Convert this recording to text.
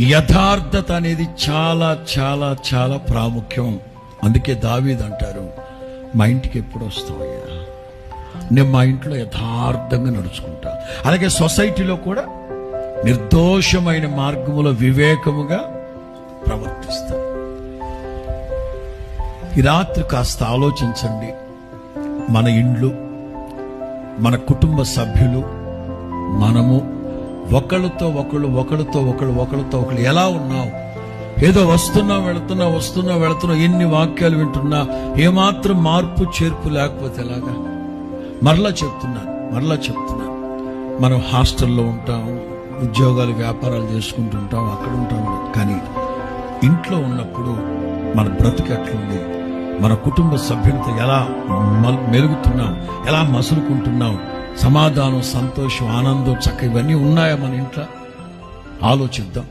యథార్థత అనేది చాలా చాలా చాలా ప్రాముఖ్యం. అందుకే దావీద్ అంటారు మా ఇంటికి ఎప్పుడు వస్తావయ్యా? నేను మా ఇంట్లో యథార్థంగా నడుచుకుంటా. అలాగే సొసైటీలో కూడా నిర్దోషమైన మార్గములో వివేకముగా ప్రవర్తిస్తా ఈ రాత్రి కాస్త ఆలోచించండి. మన ఇండ్లు మన కుటుంబ సభ్యులు మనము ఒకళ్ళతో ఒకళ్ళు ఒకళ్ళతో ఒకళ్ళు ఒకళ్ళతో ఒకళ్ళు ఎలా ఉన్నావు? ఏదో వస్తున్నా వెళుతున్నా వస్తున్నా వెళుతున్నా ఎన్ని వాక్యాలు వింటున్నా ఏమాత్రం మార్పు చేర్పు లేకపోతే ఎలాగా? మరలా చెప్తున్నాను మరలా చెప్తున్నాను. మనం హాస్టల్లో ఉంటాం ఉద్యోగాలు వ్యాపారాలు చేసుకుంటుంటాం అక్కడ ఉంటాం. కానీ ఇంట్లో ఉన్నప్పుడు మన బ్రతుకు ఎట్లుంది? మన కుటుంబ సభ్యులతో ఎలా మెలుగుతున్నాం ఎలా మసులుకుంటున్నాం? సమాధానం సంతోషం ఆనందం చక్క ఇవన్నీ ఉన్నాయా మన ఇంట్లో? ఆలోచిద్దాం.